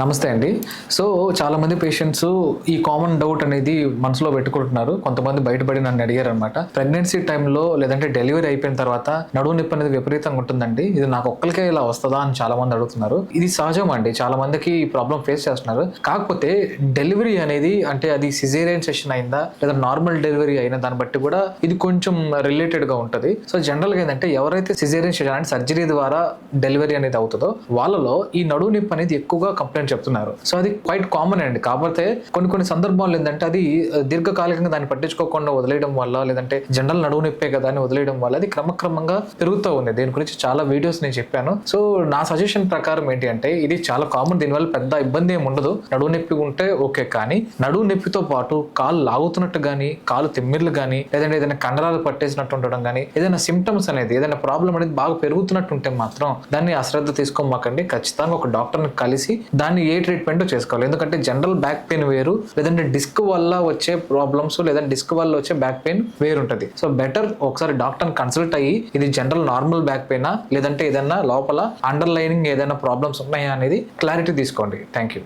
నమస్తే అండి. సో చాలామంది పేషెంట్స్ ఈ కామన్ డౌట్ అనేది మనసులో పెట్టుకుంటున్నారు. కొంతమంది బయటపడి నన్ను అడిగారు అనమాట ప్రెగ్నెన్సీ టైంలో లేదంటే డెలివరీ అయిపోయిన తర్వాత నడువు నొప్పి అనేది విపరీతంగా ఉంటుందండి. ఇది నాకు ఒక్కరికే ఇలా వస్తుందా అని చాలా మంది అడుగుతున్నారు. ఇది సహజం అండి. చాలా మందికి ఈ ప్రాబ్లం ఫేస్ చేస్తున్నారు. కాకపోతే డెలివరీ అనేది అంటే అది సిజేరియన్ సెషన్ అయిందా లేదా నార్మల్ డెలివరీ అయినా దాన్ని బట్టి కూడా ఇది కొంచెం రిలేటెడ్గా ఉంటుంది. సో జనరల్గా ఏంటంటే ఎవరైతే సిజేరియన్ సెషన్ అంటే సర్జరీ ద్వారా డెలివరీ అనేది అవుతుందో వాళ్ళలో ఈ నడువు నొప్పి అనేది ఎక్కువగా కంప్లైంట్ చెప్తున్నారు. సో అది క్వైట్ కామన్ అండి. కాకపోతే కొన్ని కొన్ని సందర్భాలు ఏంటంటే అది దీర్ఘకాలికంగా దాన్ని పట్టించుకోకుండా వదిలేయడం వల్ల లేదంటే జనరల్ నడువు నొప్పే కదా అని వదిలేయడం వల్ల అది క్రమక్రమంగా పెరుగుతూ ఉంది. దీని గురించి చాలా వీడియోస్ నేను చెప్పాను. సో నా సజెషన్ ప్రకారం ఏంటి అంటే ఇది చాలా కామన్ దీనివల్ల పెద్ద ఇబ్బంది ఏమి ఉండదు. నడువు నొప్పి ఉంటే ఓకే కానీ నడువు నొప్పితో పాటు కాలు లాగుతున్నట్టు కానీ కాలు తిమ్మిర్లు కానీ లేదంటే ఏదైనా కండరాలు పట్టేసినట్టు ఉండడం కానీ ఏదైనా సిమ్టమ్స్ అనేది ఏదైనా ప్రాబ్లం అనేది బాగా పెరుగుతున్నట్టు ఉంటే మాత్రం దాన్ని అశ్రద్ధ తీసుకోమాకండి. ఖచ్చితంగా ఒక డాక్టర్ని కలిసి దాన్ని ఏ ట్రీట్మెంట్ చేసుకోవాలి? ఎందుకంటే జనరల్ బ్యాక్ పెయిన్ వేరు లేదంటే డిస్క్ వల్ల వచ్చే ప్రాబ్లమ్స్ లేదంటే డిస్క్ వల్ల వచ్చే బ్యాక్ పెయిన్ వేరు ఉంటుంది సో బెటర్ ఒకసారి డాక్టర్ని కన్సల్ట్ అయ్యి ఇది జనరల్ నార్మల్ బ్యాక్ పెయినా లేదంటే ఏదైనా లోపల అండర్లైనింగ్ ఏదైనా ప్రాబ్లమ్స్ ఉన్నాయా అనేది క్లారిటీ తీసుకోండి. Thank you